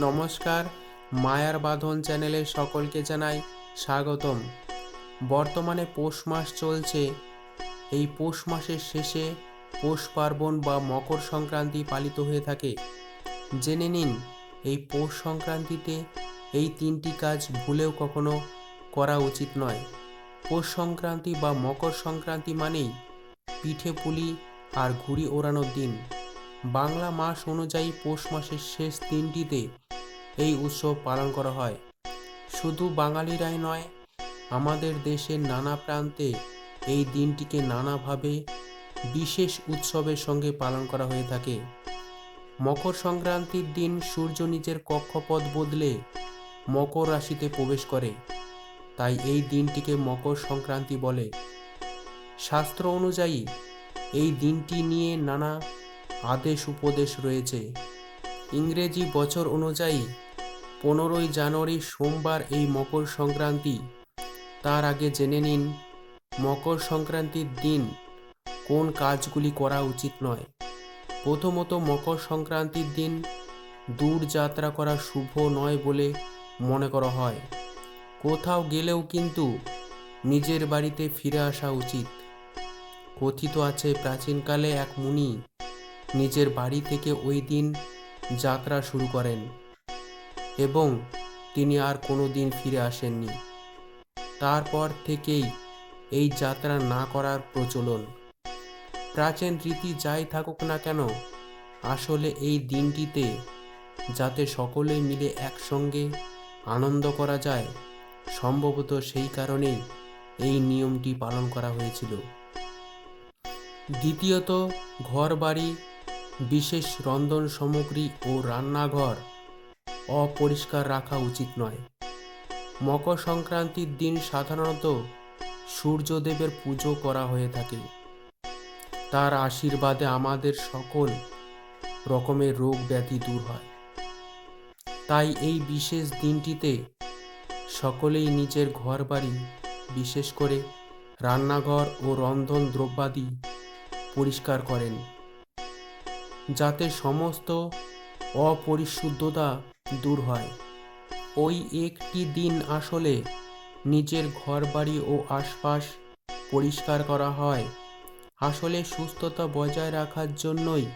নমস্কার, মায়ার বাঁধন চ্যানেলে সকলকে জানাই স্বাগতম। বর্তমানে পৌষ মাস চলছে। এই পৌষ মাসের শেষে পৌষ পার্বণ বা মকর সংক্রান্তি পালিত হয়ে থাকে। জেনে নিন, এই পৌষ সংক্রান্তিতে এই তিনটি কাজ ভুলেও কখনো করা উচিত নয়। পৌষ সংক্রান্তি বা মকর সংক্রান্তি মানেই পিঠে পুলি আর ঘুড়ি ওড়ানোর দিন। বাংলা মাস অনুযায়ী পৌষ মাসের শেষ দিনটিতে এই উৎসব পালন করা হয়। শুধু বাঙালিরাই নয়, আমাদের দেশের নানা প্রান্তে এই দিনটিকে নানাভাবে বিশেষ উৎসবের সঙ্গে পালন করা হয়ে থাকে। মকর সংক্রান্তির দিন সূর্য নিজের কক্ষপথ বদলে মকর রাশিতে প্রবেশ করে। তাই এই দিনটিকে মকর সংক্রান্তি বলে। শাস্ত্র অনুযায়ী এই দিনটি নিয়ে নানা আদেশ উপদেশ রয়েছে। ইংরেজি বছর অনুযায়ী পনেরোই জানুয়ারি সোমবার এই মকর সংক্রান্তি। তার আগে জেনে নিন, মকর সংক্রান্তির দিন কোন কাজগুলি করা উচিত নয়। প্রথমত, মকর সংক্রান্তির দিন দূর যাত্রা করা শুভ নয় বলে মনে করা হয়। কোথাও গেলেও কিন্তু নিজের বাড়িতে ফিরে আসা উচিত। কথিত আছে, প্রাচীনকালে এক মুনি নিজের বাড়ি থেকে ওই দিন যাত্রা শুরু করেন। এবং তিনি আর কোনো দিন ফিরে আসেননি। তারপর থেকেই এই যাত্রা না করার প্রচলন। প্রাচীন রীতি যাই থাকুক না কেন, আসলে এই দিনটিতে যাতে সকলে মিলে একসঙ্গে আনন্দ করা যায়, সম্ভবত সেই কারণেই এই নিয়মটি পালন করা হয়েছিল। দ্বিতীয়ত ঘর বাড়ি বিশেষ রন্ধন সামগ্রী ও রান্নাঘর অপরিষ্কার রাখা উচিত নয়। মকর সংক্রান্তির দিন সাধারণত সূর্যদেবের পুজো করা হয়ে থাকে। তার আশীর্বাদে আমাদের সকল রকমের রোগ ব্যাধি দূর হয়। তাই এই বিশেষ দিনটিতে সকলেই নিজের ঘর বাড়ি বিশেষ করে রান্নাঘর ও রন্ধন দ্রব্যাদি পরিষ্কার করেন। যাতে সমস্ত অপরিশুদ্ধতা দূর হয়। ওই একটি দিন আসলে নিজের ঘর বাড়ি ও আশপাশ পরিষ্কার করা হয়। আসলে সুস্থতা বজায় রাখার জন্যই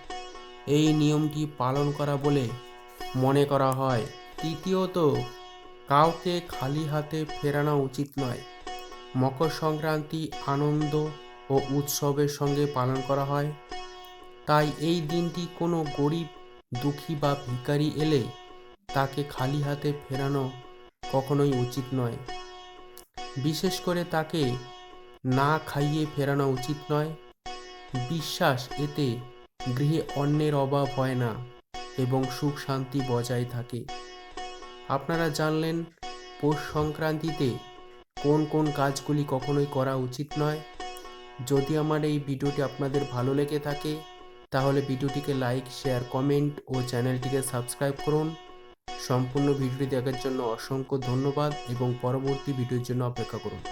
এই নিয়মটি পালন করা বলে মনে করা হয়। তৃতীয়ত, কাউকে খালি হাতে ফেরানো উচিত নয়। মকর সংক্রান্তি আনন্দ ও উৎসবের সঙ্গে পালন করা হয়। তাই এই দিনটি কোনো গরিব, দুঃখী বা ভিখারি এলে তাকে খালি হাতে ফেরানো কখনোই উচিত নয়। বিশেষ করে তাকে না খাইয়ে ফেরানো উচিত নয়। বিশ্বাস এতে গৃহে অন্যের অভাব হয় না এবং সুখ শান্তি বজায় থাকে। আপনারা জানলেন পৌষ সংক্রান্তিতে কোন কোন কাজগুলি কখনোই করা উচিত নয়। যদি আমার এই ভিডিওটি আপনাদের ভালো লেগে থাকে, তাহলে ভিডিওটিকে লাইক, শেয়ার, কমেন্ট ও চ্যানেলটিকে সাবস্ক্রাইব করুন। সম্পূর্ণ ভিডিওটি দেখার জন্য অসংখ্য ধন্যবাদ এবং পরবর্তী ভিডিওর জন্য অপেক্ষা করুন।